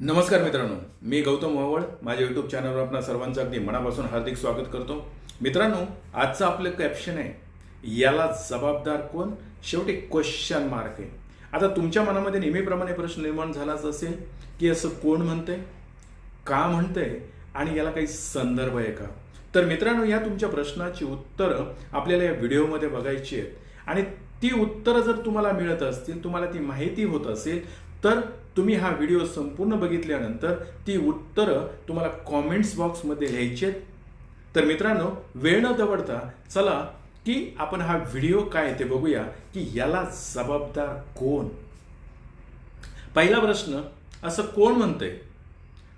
नमस्कार मित्रांनो मी गौतम मोहवळ माझ्या युट्यूब चॅनलवर आपल्या सर्वांचं अगदी मनापासून हार्दिक स्वागत करतो. मित्रांनो आजचं आपलं कॅप्शन आहे याला जबाबदार कोण? शेवटी क्वेश्चन मार्क आहे. आता तुमच्या मनामध्ये नेहमीप्रमाणे प्रश्न निर्माण झालाच असेल की असं कोण म्हणतंय का म्हणतंय आणि याला काही संदर्भ आहे का? तर मित्रांनो या तुमच्या प्रश्नाची उत्तरं आपल्याला या व्हिडिओमध्ये बघायची आहेत. आणि ती उत्तरं जर तुम्हाला मिळत असतील तुम्हाला ती माहिती होत असेल तर तुम्ही हा व्हिडिओ संपूर्ण बघितल्यानंतर ती उत्तरं तुम्हाला कॉमेंट्स बॉक्समध्ये लिहायची आहेत. तर मित्रांनो वेळ न दवडता चला की आपण हा व्हिडिओ काय ते बघूया की याला जबाबदार कोण? पहिला प्रश्न असं कोण म्हणतंय?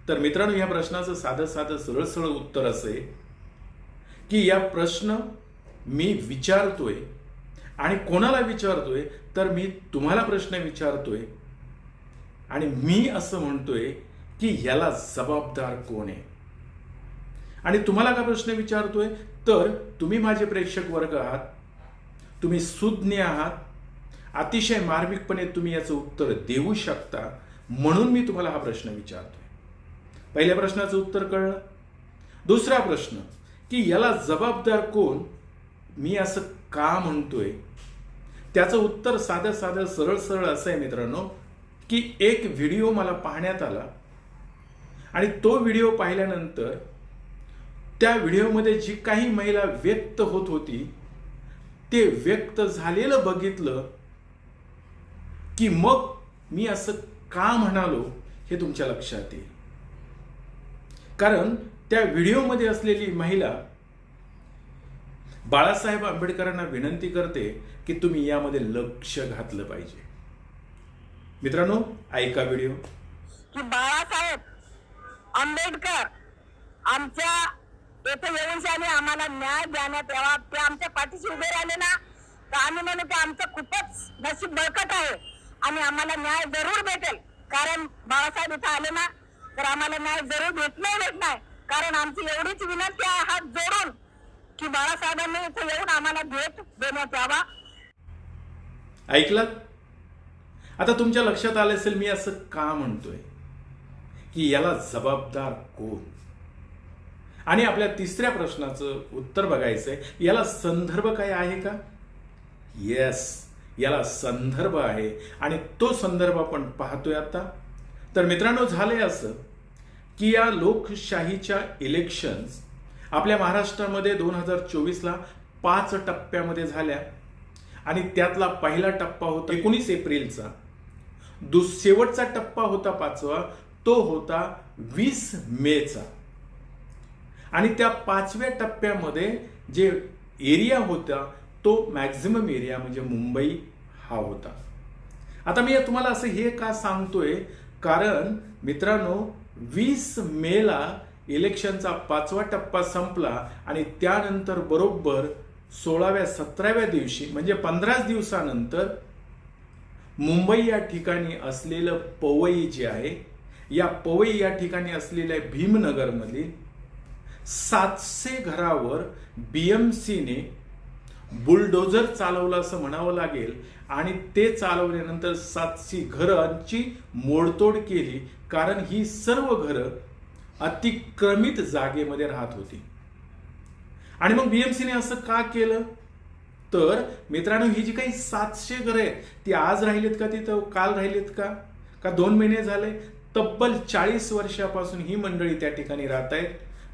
तर मित्रांनो या प्रश्नाचं साधं साधं सरळ सरळ उत्तर असे की या प्रश्न मी विचारतोय आणि कोणाला विचारतोय? तर मी तुम्हाला प्रश्न विचारतोय. आणि मी असं म्हणतोय की याला जबाबदार कोण आहे? आणि तुम्हाला का प्रश्न विचारतोय? तर तुम्ही माझे प्रेक्षक वर्ग आहात तुम्ही सुज्ञ आहात अतिशय मार्मिकपणे तुम्ही याचं उत्तर देऊ शकता म्हणून मी तुम्हाला हा प्रश्न विचारतोय. पहिल्या प्रश्नाचं उत्तर कळलं. दुसरा प्रश्न की याला जबाबदार कोण? मी असं का म्हणतोय? त्याचं उत्तर साधं साधं सरळ सरळ असं आहे मित्रांनो की एक व्हिडिओ मला पाहण्यात आला. आणि तो व्हिडिओ पाहिल्यानंतर त्या व्हिडिओमध्ये जी काही महिला व्यक्त होत होती ते व्यक्त झालेलं बघितलं की मग मी असं का म्हणालो हे तुमच्या लक्षात येईल. कारण त्या व्हिडिओमध्ये असलेली महिला बाळासाहेब आंबेडकरांना विनंती करते की तुम्ही यामध्ये लक्ष घातलं पाहिजे. मित्रांनो ऐका व्हिडिओ की बाळासाहेब आंबेडकर आमच्या येथे येऊन आम्हाला न्याय देण्यात यावा. ते आमच्या पाठीशी उभे राहिले ना तर आम्ही म्हणू की आमचं खूपच नशीब बळकट आहे आणि आम्हाला न्याय जरूर भेटेल. कारण बाळासाहेब इथं आले ना तर आम्हाला न्याय जरूर भेटणार भेटणार कारण आमची एवढीच विनंती आहे हात जोडून की बाळासाहेबांनी इथे येऊन आम्हाला भेट देण्यात यावा. ऐकलात आता तुमच्या लक्षात आलं असेल मी असं का म्हणतोय? की याला जबाबदार कोण? आणि आपल्या तिसऱ्या प्रश्नाचं उत्तर बघायचंय याला संदर्भ काय आहे का? येस याला संदर्भ आहे. आणि तो संदर्भ आपण पाहतोय आता. तर मित्रांनो झाले असं की या लोकशाहीच्या इलेक्शन्स आपल्या महाराष्ट्रामध्ये दोन हजार चोवीसला पाच टप्प्यामध्ये झाल्या. आणि त्यातला पहिला टप्पा होता एकोणीस एप्रिलचा. दुस शेवटचा टप्पा होता पाचवा तो होता वीस मेचा. आणि त्या पाचव्या टप्प्यामध्ये जे एरिया होता तो मॅक्झिमम एरिया म्हणजे मुंबई हा होता. आता मी तुम्हाला असं हे का सांगतोय? कारण मित्रांनो वीस मेला इलेक्शनचा पाचवा टप्पा संपला आणि त्यानंतर बरोबर सोळाव्या सतराव्या दिवशी म्हणजे पंधराच दिवसानंतर मुंबई या ठिकाणी असलेलं पवई जे आहे या पवई या ठिकाणी असलेल्या भीमनगरमधील सातशे घरावर बी एम सीने बुलडोजर चालवलं असं म्हणावं लागेल आणि ते चालवल्यानंतर सातशे घरांची मोडतोड केली कारण ही सर्व घरं अतिक्रमित जागेमध्ये राहत होती. आणि मग बीएमसीने असं का केलं? तर मित्रांनो ही जी काही सातशे घरं आहेत ती आज राहिलीत का तिथं काल राहिलीत का? का दोन महिने झाले? तब्बल चाळीस वर्षापासून ही मंडळी त्या ठिकाणी राहत आहेत.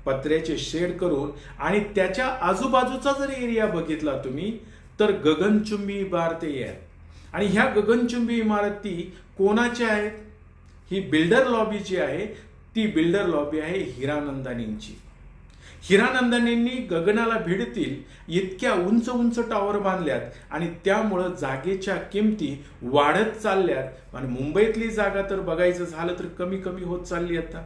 पत्र्याचे शेड करून आणि त्याच्या आजूबाजूचा जर एरिया बघितला तुम्ही तर गगनचुंबी इमारती आहेत. आणि ह्या गगनचुंबी इमारती कोणाच्या आहेत? ही बिल्डर लॉबी जी आहे. ती बिल्डर लॉबी आहे हिरानंदानींची. हिरानंदानींनी गगनाला भिडतील इतक्या उंच उंच टॉवर बांधल्यात आणि त्यामुळं जागेच्या किमती वाढत चालल्यात. आणि मुंबईतली जागा तर बघायचं झालं तर कमी कमी होत चालली आता.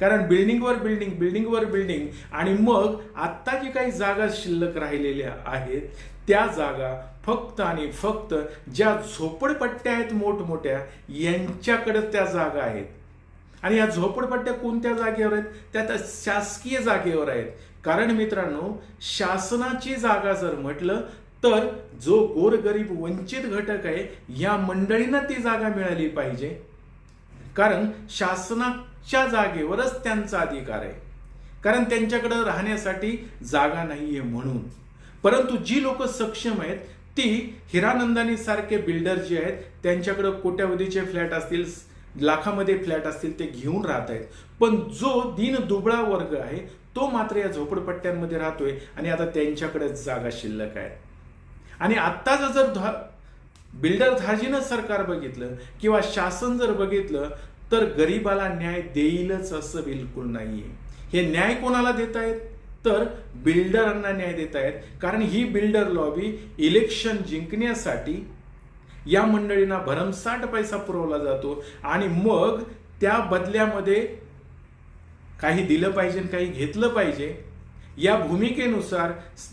कारण बिल्डिंगवर बिल्डिंग बिल्डिंगवर बिल्डिंग आणि मग आत्ता जी काही जागा शिल्लक राहिलेल्या आहेत त्या जागा फक्त आणि फक्त ज्या झोपडपट्ट्या आहेत मोठमोठ्या यांच्याकडे त्या जागा आहेत. आणि या झोपडपट्ट्या कोणत्या जागेवर आहेत? त्या त्या शासकीय जागेवर आहेत. कारण मित्रांनो शासनाची जागा जर म्हटलं तर जो गोरगरीब वंचित घटक आहे या मंडळींना ती जागा मिळाली पाहिजे. कारण शासनाच्या जागेवरच त्यांचा अधिकार आहे. कारण त्यांच्याकडं राहण्यासाठी जागा नाहीये म्हणून. परंतु जी लोक सक्षम आहेत ती हिरानंदानी सारखे बिल्डर जे आहेत त्यांच्याकडे कोट्यावधीचे फ्लॅट असतील लाखामध्ये फ्लॅट असतील ते घेऊन राहत आहेत. पण जो दिन दुबळा वर्ग आहे तो मात्र या झोपडपट्ट्यांमध्ये राहतोय आणि आता त्यांच्याकडे जागा शिल्लक आहे. आणि आत्ताच जर धा- बिल्डर धाजीनं सरकार बघितलं किंवा शासन जर बघितलं तर गरीबाला न्याय देईलच असं बिलकुल नाहीये. हे न्याय कोणाला देत आहेत तर बिल्डरांना न्याय देत आहेत कारण ही बिल्डर लॉबी इलेक्शन जिंकण्यासाठी या मंडळींना भरमसाठ पैसा पुरवला जातो आणि मग त्या बदल्यामध्ये काही दिलं पाहिजे आणि काही घेतलं पाहिजे. या भूमिकेनुसार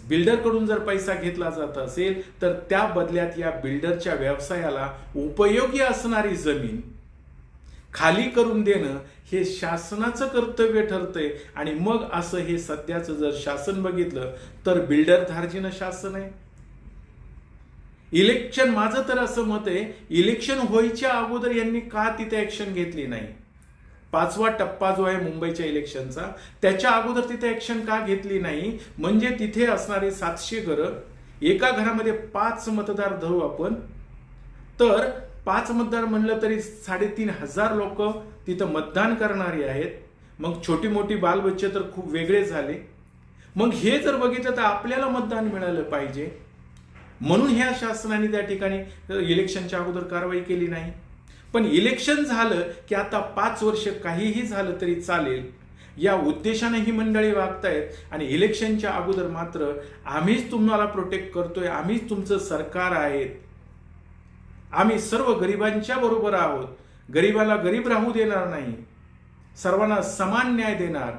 बिल्डरकडून जर पैसा घेतला जात असेल तर त्या बदल्यात या बिल्डरच्या व्यवसायाला उपयोगी असणारी जमीन खाली करून देणं हे शासनाचं कर्तव्य ठरतंय. आणि मग असं हे सध्याचं जर शासन बघितलं तर बिल्डर धार्जिनं शासन आहे. इलेक्शन माझं तर असं मत आहे इलेक्शन व्हायच्या अगोदर यांनी का तिथे ऍक्शन घेतली नाही? पाचवा टप्पा जो आहे मुंबईच्या इलेक्शनचा त्याच्या अगोदर तिथे ऍक्शन का घेतली नाही? म्हणजे तिथे असणारे सातशे घरं एका घरामध्ये पाच मतदार धरू आपण. तर पाच मतदार म्हणलं तरी साडेतीन हजार लोक तिथं मतदान करणारे आहेत. मग छोटी मोठी बालबच्चे तर खूप वेगळे झाले. मग हे जर बघितलं तर आपल्याला मतदान मिळालं पाहिजे. म्हणून ह्या शासनाने त्या ठिकाणी इलेक्शनच्या अगोदर कारवाई केली नाही. पण इलेक्शन झालं की आता पाच वर्ष काहीही झालं तरी चालेल या उद्देशाने ही मंडळी वागतायत आणि इलेक्शनच्या अगोदर मात्र आम्हीच तुम्हाला प्रोटेक्ट करतोय आम्हीच तुमचं सरकार आहेत. आम्ही सर्व गरिबांच्या बरोबर आहोत. गरिबाला गरीब राहू देणार नाही. सर्वांना समान न्याय देणार.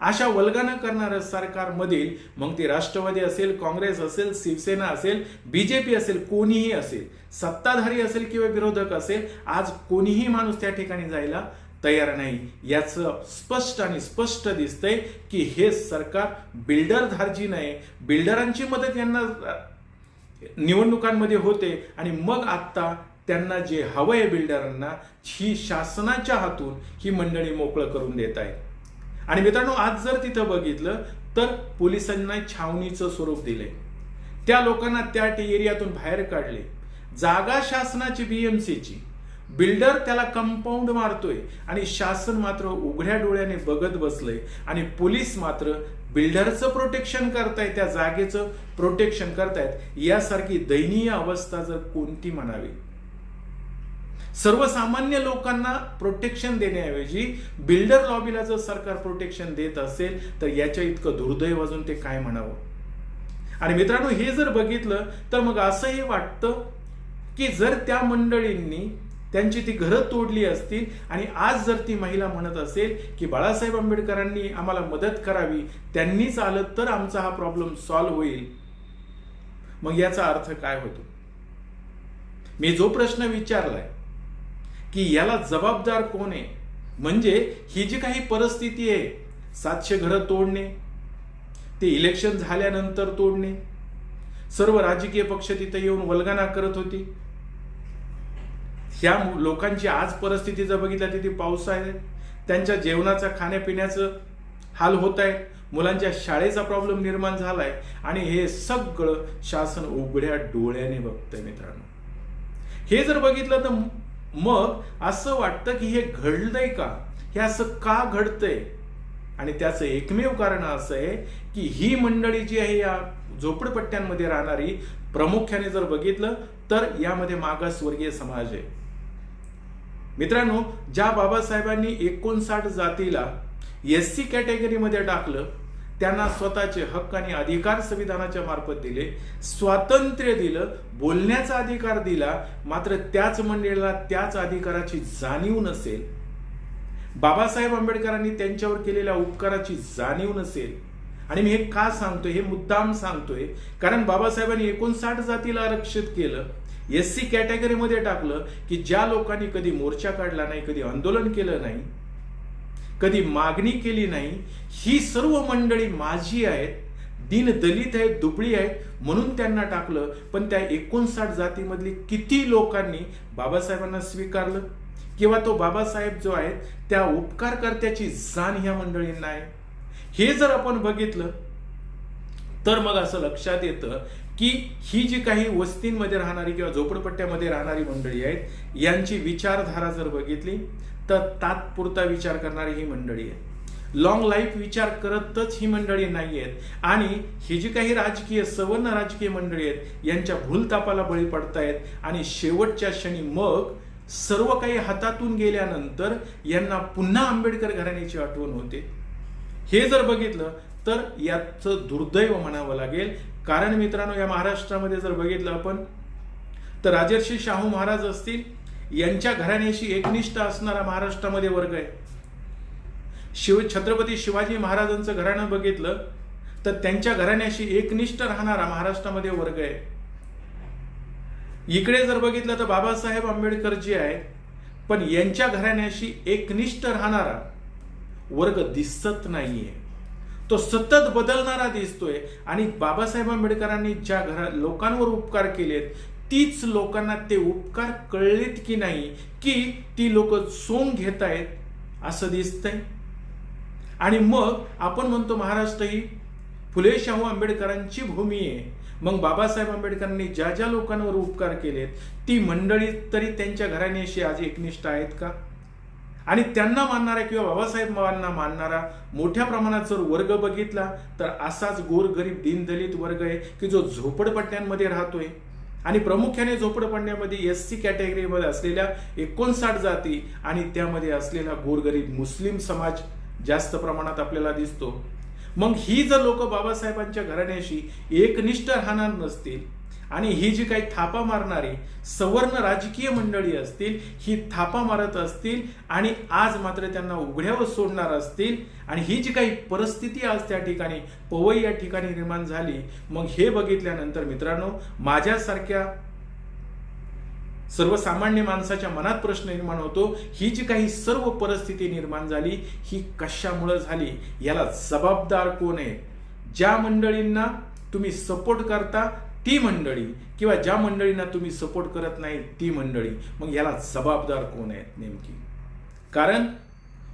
अशा वल्गना करणारं सरकारमधील मग ते राष्ट्रवादी असेल काँग्रेस असेल शिवसेना असेल बीजेपी असेल कोणीही असेल सत्ताधारी असेल किंवा विरोधक असेल आज कोणीही माणूस त्या ठिकाणी जायला तयार नाही. याचं स्पष्ट आणि स्पष्ट दिसतंय की हे सरकार बिल्डरधारजी नाही बिल्डरांची मदत यांना निवडणुकांमध्ये होते आणि मग आता त्यांना जे हवंय बिल्डरांना ही शासनाच्या हातून ही मंडळी मोकळं करून देत आहे आणि मित्रांनो आज जर तिथं बघितलं तर पोलिसांना छावणीचं स्वरूप दिले त्या लोकांना त्या एरियातून बाहेर काढले. जागा शासनाची बीएमसीची बिल्डर त्याला कंपाऊंड मारतोय आणि शासन मात्र उघड्या डोळ्याने बघत बसलंय आणि पोलीस मात्र बिल्डरचं प्रोटेक्शन करतायत त्या जागेचं प्रोटेक्शन करतायत. यासारखी दयनीय अवस्था जर कोणती म्हणावी सर्वसामान्य लोकांना प्रोटेक्शन देण्याऐवजी बिल्डर लॉबीला जर सरकार प्रोटेक्शन देत असेल तर याच्या इतकं दुर्दैव अजून ते काय म्हणावं? आणि मित्रांनो हे जर बघितलं तर मग असंही वाटतं की जर त्या मंडळींनी त्यांची ती घरं तोडली असतील आणि आज जर ती महिला म्हणत असेल की बाळासाहेब आंबेडकरांनी आम्हाला मदत करावी त्यांनीच आलं तर आमचा हा प्रॉब्लेम सॉल्व्ह होईल. मग याचा अर्थ काय होतो? मी जो प्रश्न विचारलाय की याला जबाबदार कोण आहे? म्हणजे ही जी काही परिस्थिती आहे सातशे घरं तोडणे ते इलेक्शन झाल्यानंतर तोडणे सर्व राजकीय पक्ष तिथे येऊन वल्गना करत होती. ह्या लोकांची आज परिस्थिती जर बघितल्या तिथे पाऊस आहे. त्यांच्या जेवणाचा खाण्यापिण्याचं हाल होत आहे. मुलांच्या शाळेचा प्रॉब्लेम निर्माण झालाय. आणि हे सगळं शासन उघड्या डोळ्याने बघतंय मित्रांनो. हे जर बघितलं तर मग असं वाटतं की हे घडलंय का? हे असं का घडतंय? आणि त्याचं एकमेव कारण असं आहे की ही मंडळी जी आहे या झोपडपट्ट्यांमध्ये राहणारी प्रामुख्याने जर बघितलं तर यामध्ये मागासवर्गीय समाज आहे. मित्रांनो ज्या बाबासाहेबांनी एकोणसाठ जातीला एस सी कॅटेगरीमध्ये टाकलं त्यांना स्वतःचे हक्क आणि अधिकार संविधानाच्या मार्फत दिले स्वातंत्र्य दिलं बोलण्याचा अधिकार दिला मात्र त्याच मंडळीला त्याच अधिकाराची जाणीव नसेल बाबासाहेब आंबेडकरांनी त्यांच्यावर केलेल्या उपकाराची जाणीव नसेल. आणि मी हे का सांगतोय? हे मुद्दाम सांगतोय कारण बाबासाहेबांनी एकोणसाठ जातीला आरक्षित केलं एस सी कॅटेगरीमध्ये टाकलं की ज्या लोकांनी कधी मोर्चा काढला नाही कधी आंदोलन केलं नाही कधी मागणी केली नाही ही सर्व मंडळी माझी आहेत दिन दलित आहेत दुबळी आहेत म्हणून त्यांना टाकलं. पण त्या एकोणसाठ जातीमधली किती लोकांनी बाबासाहेबांना स्वीकारलं? किंवा तो बाबासाहेब जो आहे त्या उपकारकर्त्याची जाण ह्या मंडळींना आहे? हे जर आपण बघितलं तर मग असं लक्षात येतं की ही जी काही वस्तींमध्ये राहणारी किंवा झोपडपट्ट्यामध्ये राहणारी मंडळी आहेत यांची विचारधारा जर बघितली तर तात्पुरता विचार करणारी ही मंडळी आहे. लॉंग लाईफ विचार करतच ही मंडळी नाही आहेत आणि ही जी काही राजकीय सवर्ण राजकीय मंडळी आहेत यांच्या भूलतापाला बळी पडतायत. आणि शेवटच्या क्षणी मग सर्व काही हातातून गेल्यानंतर यांना पुन्हा आंबेडकर घराण्याची आठवण होते. हे जर बघितलं तर याचं दुर्दैव म्हणावं लागेल. कारण मित्रांनो या महाराष्ट्रामध्ये जर बघितलं आपण तर राजर्षी शाहू महाराज असतील यांच्या घराण्याशी एकनिष्ठ असणारा महाराष्ट्रामध्ये वर्ग आहे. शिव छत्रपती शिवाजी महाराजांचं घराणं बघितलं तर त्यांच्या घराण्याशी एकनिष्ठ राहणारा महाराष्ट्रामध्ये वर्ग आहे. इकडे जर बघितलं तर बाबासाहेब आंबेडकर जे आहे पण यांच्या घराण्याशी एकनिष्ठ राहणारा वर्ग दिसत नाहीये. तो सतत बदलणारा दिसतोय आणि बाबासाहेब आंबेडकरांनी ज्या घरा लोकांवर उपकार केलेत तीच लोकांना ते उपकार कळलेत की नाही की ती लोक सोंग घेत आहेत असं दिसतंय. आणि मग आपण म्हणतो महाराष्ट्र ही फुले शाहू आंबेडकरांची भूमी आहे. मग बाबासाहेब आंबेडकरांनी ज्या ज्या लोकांवर उपकार केलेत ती मंडळी तरी त्यांच्या घराण्याशी आज एकनिष्ठ आहेत का? आणि त्यांना मानणारा किंवा बाबासाहेबांना मानणारा मोठ्या प्रमाणात जर वर्ग बघितला तर असाच गोरगरीब दीनदलित वर्ग आहे की जो झोपडपट्ट्यांमध्ये राहतोय. आणि प्रामुख्याने झोपडपंड्यामध्ये एस सी कॅटेगरीमध्ये असलेल्या एकोणसाठ जाती आणि त्यामध्ये असलेला गोरगरीब मुस्लिम समाज जास्त प्रमाणात आपल्याला दिसतो. मग ही जर लोक बाबासाहेबांच्या घराण्याशी एकनिष्ठ राहणार नसतील आणि ही जी काही थापा मारणारी सवर्ण राजकीय मंडळी असतील ही थापा मारत असतील आणि आज मात्र त्यांना उघड्यावर सोडणार असतील आणि ही जी काही परिस्थिती आज त्या ठिकाणी पवई या ठिकाणी निर्माण झाली मग हे बघितल्यानंतर मित्रांनो माझ्यासारख्या सर्वसामान्य माणसाच्या मनात प्रश्न निर्माण होतो ही जी काही सर्व परिस्थिती निर्माण झाली ही कशामुळे झाली याला जबाबदार कोण आहे? ज्या मंडळींना तुम्ही सपोर्ट करता ती मंडळी किंवा ज्या मंडळींना तुम्ही सपोर्ट करत नाही ती मंडळी. मग याला जबाबदार कोण आहेत नेमकी? कारण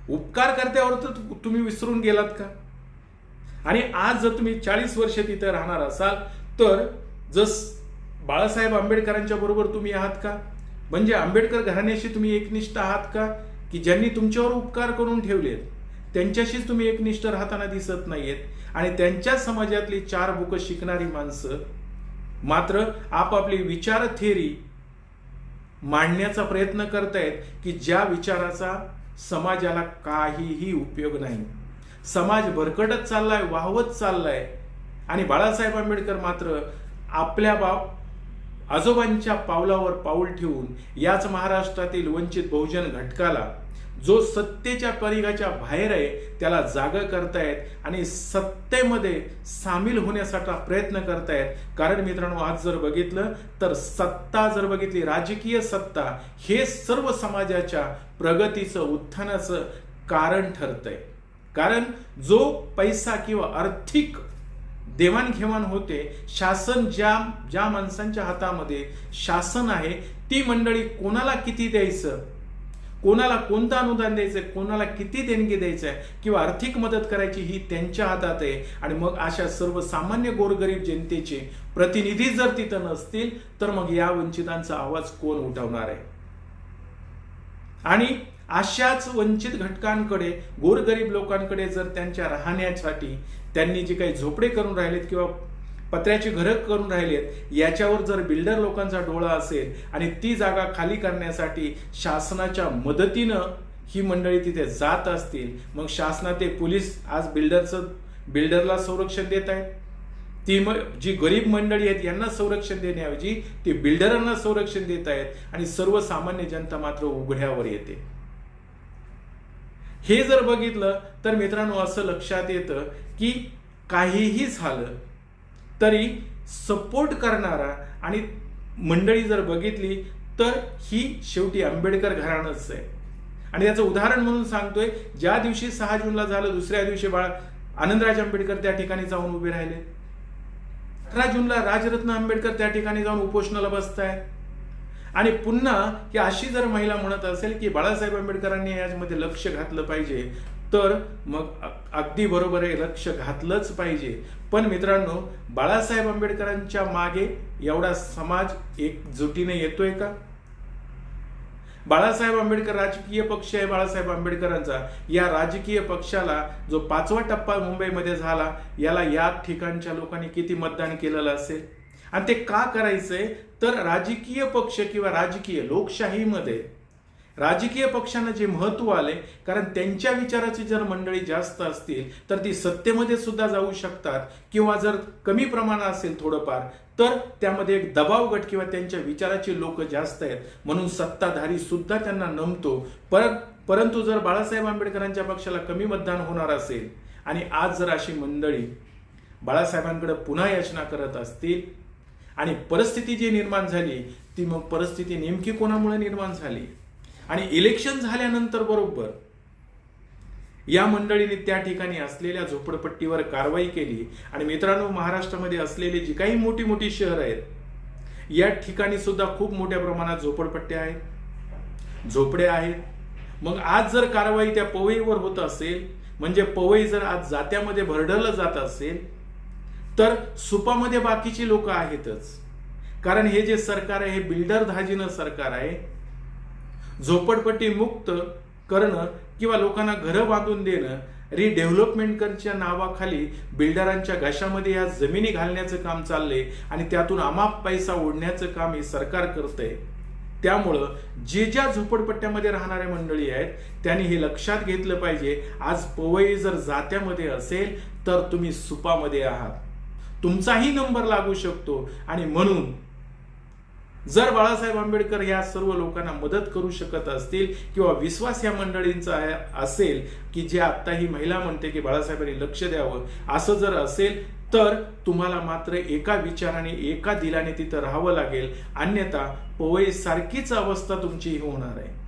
उपकार करत्यावर तर तुम्ही विसरून गेलात का? आणि आज जर तुम्ही चाळीस वर्ष तिथे राहणार असाल तर जस बाळासाहेब आंबेडकरांच्या बरोबर तुम्ही आहात का? म्हणजे आंबेडकर घराण्याशी तुम्ही एकनिष्ठ आहात का? की ज्यांनी तुमच्यावर उपकार करून ठेवलेत त्यांच्याशीच तुम्ही एकनिष्ठ राहताना दिसत नाहीयेत आणि त्यांच्या समाजातली चार बुकं शिकणारी माणसं मात्र आपापली विचार थेरी मांडण्याचा प्रयत्न करतायत की ज्या विचाराचा समाजाला काहीही उपयोग नाही. समाज भरकटत चाललाय वाहवत चाललाय. आणि बाळासाहेब आंबेडकर मात्र आपल्या बाप आजोबांच्या पावलावर पाऊल ठेवून याच महाराष्ट्रातील वंचित बहुजन घटकाला जो सत्तेच्या परिघाच्या बाहेर आहे त्याला जाग करतायत आणि सत्तेमध्ये सामील होण्यासाठी प्रयत्न करतायत. कारण मित्रांनो आज जर बघितलं तर सत्ता जर बघितली राजकीय सत्ता हे सर्व समाजाच्या प्रगतीचं उत्थानाचं कारण ठरतंय. कारण जो पैसा किंवा आर्थिक देवाणघेवाण होते शासन ज्या ज्या माणसांच्या हातामध्ये शासन आहे ती मंडळी कोणाला किती द्यायचं? कोणाला कोणतं अनुदान द्यायचं आहे कोणाला किती देणगी द्यायचं आहे किंवा आर्थिक मदत करायची ही त्यांच्या हातात आहे. आणि मग अशा सर्वसामान्य गोरगरीब जनतेचे प्रतिनिधी जर तिथं नसतील तर मग या वंचितांचा आवाज कोण उठवणार आहे? आणि अशाच वंचित घटकांकडे गोरगरीब लोकांकडे जर त्यांच्या राहण्यासाठी त्यांनी जे काही झोपडे करून राहिलेत किंवा पत्र्याची घरं करून राहिलेत याच्यावर जर बिल्डर लोकांचा डोळा असेल आणि ती जागा खाली करण्यासाठी शासनाच्या मदतीनं ही मंडळी तिथे जात असतील मग शासनाचे पोलीस आज बिल्डरचं बिल्डरला संरक्षण देत आहेत. ती म जी गरीब मंडळी आहेत यांना संरक्षण देण्याऐवजी ती बिल्डरांना संरक्षण देत आहेत आणि सर्वसामान्य जनता मात्र उघड्यावर येते. हे जर बघितलं तर मित्रांनो असं लक्षात येतं की काहीही झालं तरी सपोर्ट करणारा आणि मंडळी जर बघितली तर ही शेवटी आंबेडकर घराणंच आहे. आणि त्याचं उदाहरण म्हणून सांगतोय ज्या दिवशी सहा जूनला झालं दुसऱ्या दिवशी बाळ आनंदराज आंबेडकर त्या ठिकाणी जाऊन उभे राहिले. अठरा जूनला राजरत्न आंबेडकर त्या ठिकाणी जाऊन उपोषणाला बसताय आणि पुन्हा की अशी जर महिला म्हणत असेल की बाळासाहेब आंबेडकरांनी याच्यामध्ये लक्ष घातलं पाहिजे तर मग अगदी बरोबर आहे लक्ष घातलंच पाहिजे. पण मित्रांनो बाळासाहेब आंबेडकरांच्या मागे एवढा समाज एकजुटीने येतोय का? बाळासाहेब आंबेडकर राजकीय पक्ष आहे बाळासाहेब आंबेडकरांचा. या राजकीय पक्षाला जो पाचवा टप्पा मुंबईमध्ये झाला याला या ठिकाणच्या लोकांनी किती मतदान केलेलं असेल? आणि ते का करायचंय? तर राजकीय पक्ष किंवा राजकीय लोकशाहीमध्ये राजकीय पक्षांना जे महत्त्व आले कारण त्यांच्या विचाराची जर मंडळी जास्त असतील तर ती सत्तेमध्ये सुद्धा जाऊ शकतात. किंवा जर कमी प्रमाण असेल थोडंफार तर त्यामध्ये एक दबाव गट किंवा त्यांच्या विचाराचे लोक जास्त आहेत. म्हणून सत्ताधारी सुद्धा त्यांना नमतो. परत परंतु जर बाळासाहेब आंबेडकरांच्या पक्षाला कमी मतदान होणार असेल आणि आज जर अशी मंडळी बाळासाहेबांकडे पुन्हा याचना करत असतील आणि परिस्थिती जी निर्माण झाली ती मग परिस्थिती नेमकी कोणामुळे निर्माण झाली? आणि इलेक्शन झाल्यानंतर बरोबर या मंडळीने त्या ठिकाणी असलेल्या झोपडपट्टीवर कारवाई केली. आणि मित्रांनो महाराष्ट्रामध्ये असलेले जी काही मोठी मोठी शहर आहेत या ठिकाणी सुद्धा खूप मोठ्या प्रमाणात झोपडपट्ट्या आहेत. झोपड्या आहेत. मग आज जर कारवाई त्या पवईवर होत असेल म्हणजे पवई जर आज जात्यामध्ये भरडलं जात असेल तर सुपामध्ये बाकीची लोक आहेतच. कारण हे जे सरकार आहे हे बिल्डर धाजीनं सरकार आहे झोपडपट्टी मुक्त करणं किंवा लोकांना घरं बांधून देणं रिडेव्हलपमेंटच्या नावाखाली बिल्डरांच्या घशामध्ये या जमिनी घालण्याचं काम चाललंय आणि त्यातून अमाप पैसा ओढण्याचं काम हे सरकार करतंय. त्यामुळं जे ज्या झोपडपट्ट्यामध्ये राहणाऱ्या मंडळी आहेत त्यांनी हे लक्षात घेतलं पाहिजे. आज पवई जर जात्यामध्ये असेल तर तुम्ही सुपामध्ये आहात. तुमचाही नंबर लागू शकतो आणि म्हणून जर बाळासाहेब आंबेडकर या सर्व लोकांना मदत करू शकत असतील किंवा विश्वास या मंडळींचा असेल की जे आत्ता ही महिला म्हणते की बाळासाहेबांनी लक्ष द्यावं असं जर असेल तर तुम्हाला मात्र एका विचाराने एका दिलाने तिथं राहावं लागेल. अन्यथा पवई सारखीच अवस्था तुमची ही होणार आहे.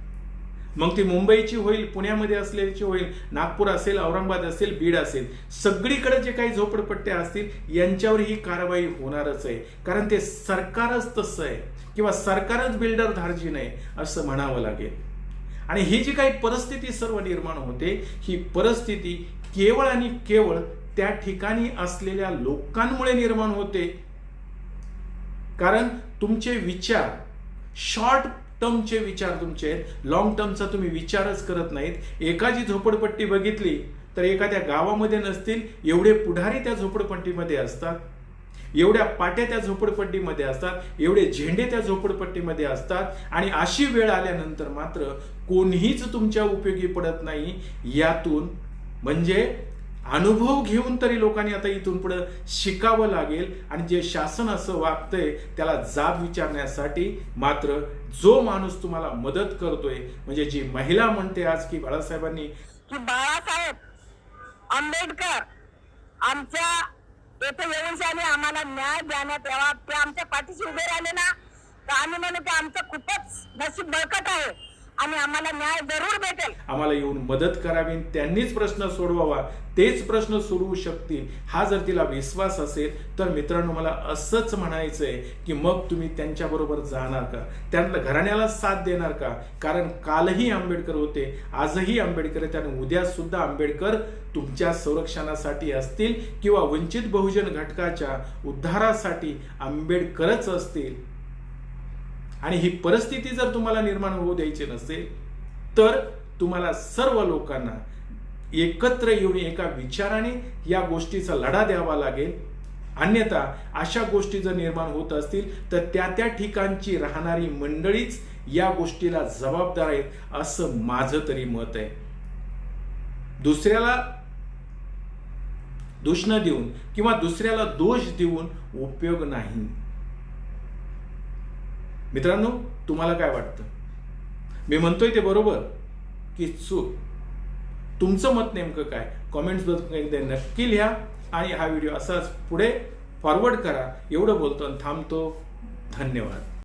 मग ती मुंबईची होईल पुण्यामध्ये असल्याची होईल नागपूर असेल औरंगाबाद असेल बीड असेल सगळीकडे जे काही झोपडपट्ट्या असतील यांच्यावर ही कारवाई होणारच आहे. कारण ते सरकारच तसं आहे. किंवा सरकारच बिल्डर धारजी नाही असं म्हणावं लागेल. आणि ही जी काही परिस्थिती सर्व निर्माण होते ही परिस्थिती केवळ आणि केवळ त्या ठिकाणी असलेल्या लोकांमुळे निर्माण होते. कारण तुमचे विचार शॉर्ट टर्मचे विचार तुमचे आहेत. लॉंग टर्मचा तुम्ही विचारच करत नाहीत. एखादी झोपडपट्टी बघितली तर एखाद्या गावामध्ये नसतील एवढे पुढारी त्या झोपडपट्टीमध्ये असतात. एवढ्या पाट्या त्या झोपडपट्टीमध्ये असतात एवढे झेंडे त्या झोपडपट्टीमध्ये असतात आणि अशी वेळ आल्यानंतर मात्र कोणीच तुमच्या उपयोगी पडत नाही. यातून म्हणजे अनुभव घेऊन तरी लोकांनी आता इथून पुढे शिकावं लागेल आणि जे शासन असं वागतंय त्याला जाब विचारण्यासाठी मात्र जो माणूस तुम्हाला मदत करतोय म्हणजे जी महिला म्हणते आज की बाळासाहेबांनी की बाळासाहेब आंबेडकर आमच्या येथे येऊन आणि आम्हाला न्याय देण्यात यावा ते आमच्या पाठीशी उभे राहिले ना. तर आम्ही म्हणू की आमचं खूपच नशीब बळकट आहे. आणि आम्हाला न्याय जरूर भेटेल. आम्हाला येऊन मदत करावी त्यांनीच प्रश्न सोडवावा तेच प्रश्न सोडवू शकतील. हा जर तिला विश्वास असेल तर मित्रांनो मला असंच म्हणायचंय की मग तुम्ही त्यांच्याबरोबर जाणार का? त्यांना घराण्याला साथ देणार का? कारण कालही आंबेडकर होते आजही आंबेडकर आहेत आणि उद्या सुद्धा आंबेडकर तुमच्या संरक्षणासाठी असतील किंवा वंचित बहुजन घटकाच्या उद्धारासाठी आंबेडकरच असतील. आणि ही परिस्थिती जर तुम्हाला निर्माण होऊ द्यायची नसेल तर तुम्हाला सर्व लोकांना एकत्र येऊन एका विचाराने या गोष्टीचा लढा द्यावा लागेल. अन्यथा अशा गोष्टी जर निर्माण होत असतील तर त्या त्या ठिकाणची राहणारी मंडळीच या गोष्टीला जबाबदार आहेत असं माझं तरी मत आहे. दुसऱ्याला दुष्ण देऊन किंवा दुसऱ्याला दोष देऊन उपयोग नाही. मित्रांनो तुम्हाला काय वाटतं? मी म्हणतोय ते बरोबर की चूक? तुमचं मत नेमकं काय? कॉमेंट्स एकदा नक्की लिहा आणि हा व्हिडिओ असाच पुढे फॉरवर्ड करा. एवढं बोलतो आणि थांबतो. धन्यवाद.